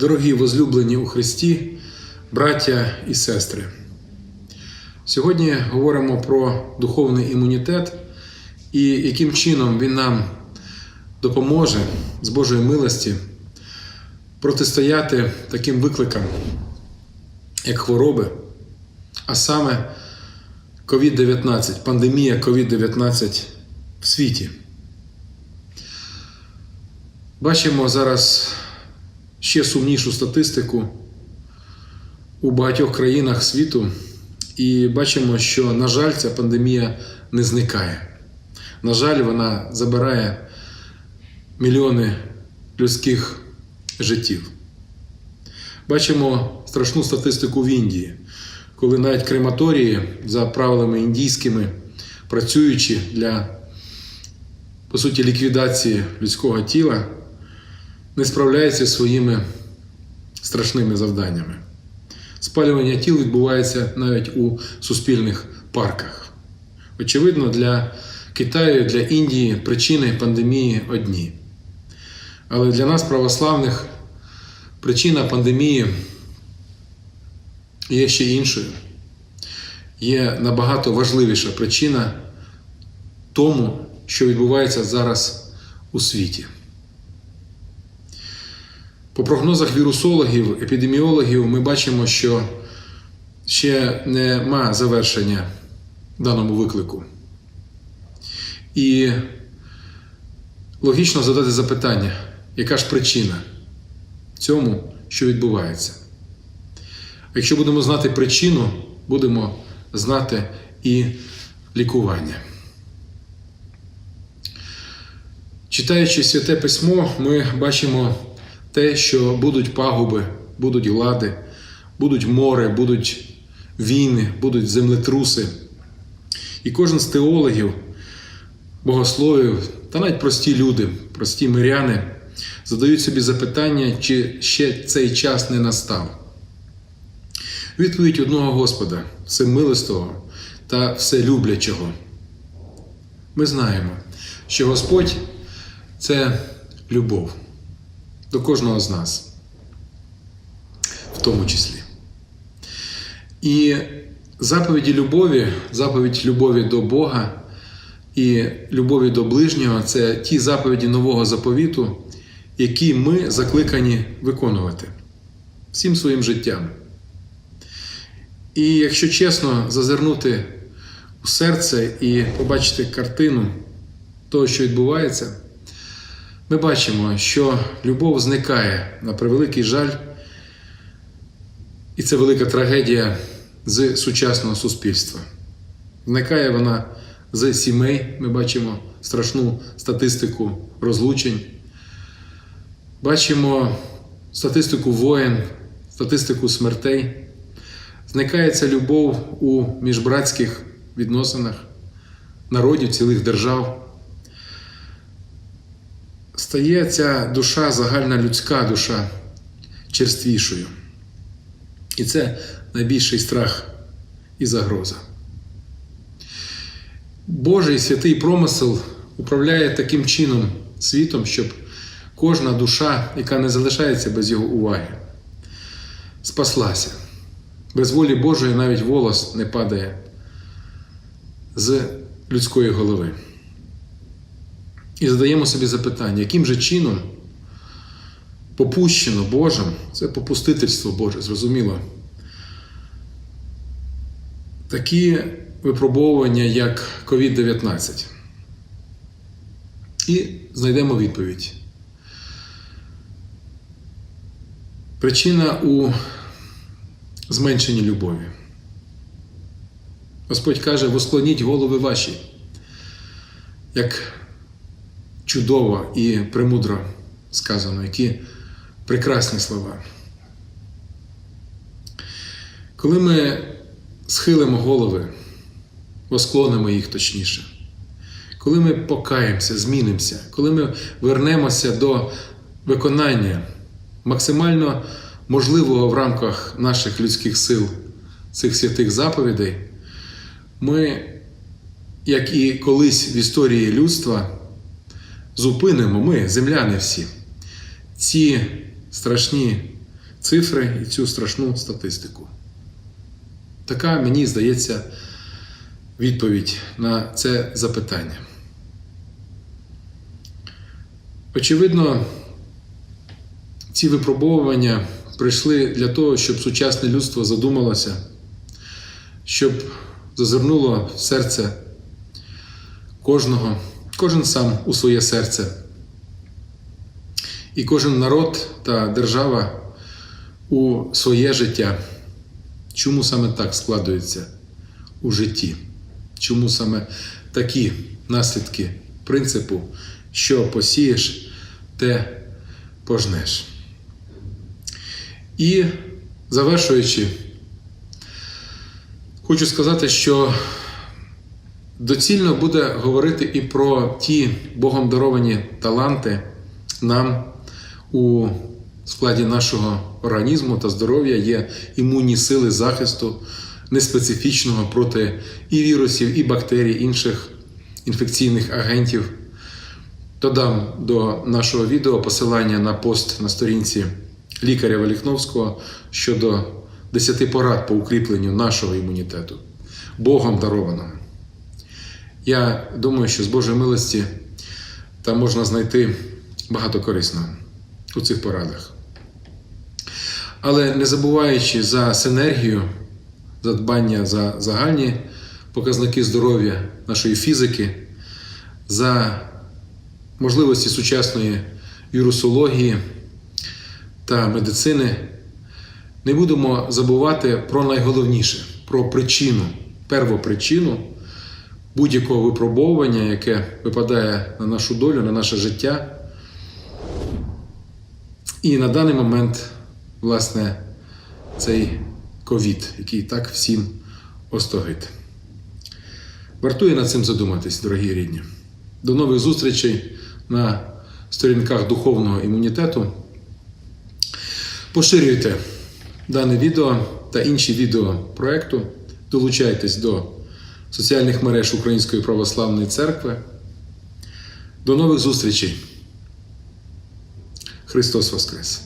Дорогі возлюблені у Христі, браття і сестри. Сьогодні говоримо про духовний імунітет і яким чином він нам допоможе з Божої милості протистояти таким викликам, як хвороби, а саме COVID-19, пандемія COVID-19 в світі. Бачимо зараз ще сумнішу статистику у багатьох країнах світу, і бачимо, що, на жаль, ця пандемія не зникає. На жаль, вона забирає мільйони людських життів. Бачимо страшну статистику в Індії, коли навіть крематорії за правилами індійськими, працюючи для, по суті, ліквідації людського тіла, не справляються зі своїми страшними завданнями. Спалювання тіл відбувається навіть у суспільних парках. Очевидно, для Китаю, для Індії причини пандемії одні. Але для нас, православних, причина пандемії є ще іншою. Є набагато важливіша причина тому, що відбувається зараз у світі. По прогнозах вірусологів, епідеміологів, ми бачимо, що ще нема завершення даному виклику. І логічно задати запитання, яка ж причина цьому, що відбувається. Якщо будемо знати причину, будемо знати і лікування. Читаючи святе письмо, ми бачимо те, що будуть пагуби, будуть глади, будуть море, будуть війни, будуть землетруси. І кожен з теологів, богословів та навіть прості люди, прості миряни задають собі запитання, чи ще цей час не настав. Відповідь одного Господа, всемилостого та вселюблячого. Ми знаємо, що Господь це любов до кожного з нас, в тому числі. І заповіді любові, заповідь любові до Бога і любові до ближнього це ті заповіді нового заповіту, які ми закликані виконувати всім своїм життям. І якщо чесно зазирнути у серце і побачити картину того, що відбувається, ми бачимо, що любов зникає на превеликий жаль, і це велика трагедія з сучасного суспільства. Зникає вона з сімей, ми бачимо страшну статистику розлучень, бачимо статистику воєн, статистику смертей. Зникає ця любов у міжбратських відносинах народів цілих держав стає ця душа, загальна людська душа черствішою. І це найбільший страх і загроза. Божий святий промисел управляє таким чином світом, щоб кожна душа, яка не залишається без його уваги, спаслася. Без волі Божої навіть волос не падає з людської голови. І задаємо собі запитання, яким же чином попущено Божим, це попустительство Боже, зрозуміло. Такі випробовування, як COVID-19. І знайдемо відповідь. Причина у зменшенні любові. Господь каже: восклоніть голови ваші, як чудово і премудро сказано, які прекрасні слова. Коли ми схилимо голови, восклонимо їх точніше, коли ми покаємося, змінимося, коли ми вернемося до виконання максимально можливого в рамках наших людських сил цих святих заповідей, ми, як і колись в історії людства, зупинимо ми, земляни всі, ці страшні цифри і цю страшну статистику. Така, мені здається, відповідь на це запитання. Очевидно, ці випробовування прийшли для того, щоб сучасне людство задумалося, щоб зазирнуло в серце кожного, кожен сам у своє серце. І кожен народ та держава у своє життя. Чому саме так складується у житті? Чому саме такі наслідки принципу, що посієш, те пожнеш? І завершуючи, хочу сказати, що доцільно буде говорити і про ті Богом даровані таланти нам у складі нашого організму та здоров'я є імунні сили захисту неспецифічного проти і вірусів, і бактерій, інших інфекційних агентів. Додам до нашого відео посилання на пост на сторінці лікаря Валіхновського щодо 10 порад по укріпленню нашого імунітету, Богом дарованого. Я думаю, що з Божої милості там можна знайти багато корисного у цих порадах. Але не забуваючи за синергію, за дбання за загальні показники здоров'я нашої фізики, за можливості сучасної вірусології та медицини, не будемо забувати про найголовніше, про причину, первопричину будь-якого випробовування, яке випадає на нашу долю, на наше життя. І на даний момент, власне, цей ковід, який так всім остогид. Вартує над цим задуматись, дорогі рідні. До нових зустрічей на сторінках духовного імунітету. Поширюйте дане відео та інші відео проекту. Долучайтесь до соціальних мереж Української православної церкви. До нових зустрічей! Христос Воскрес!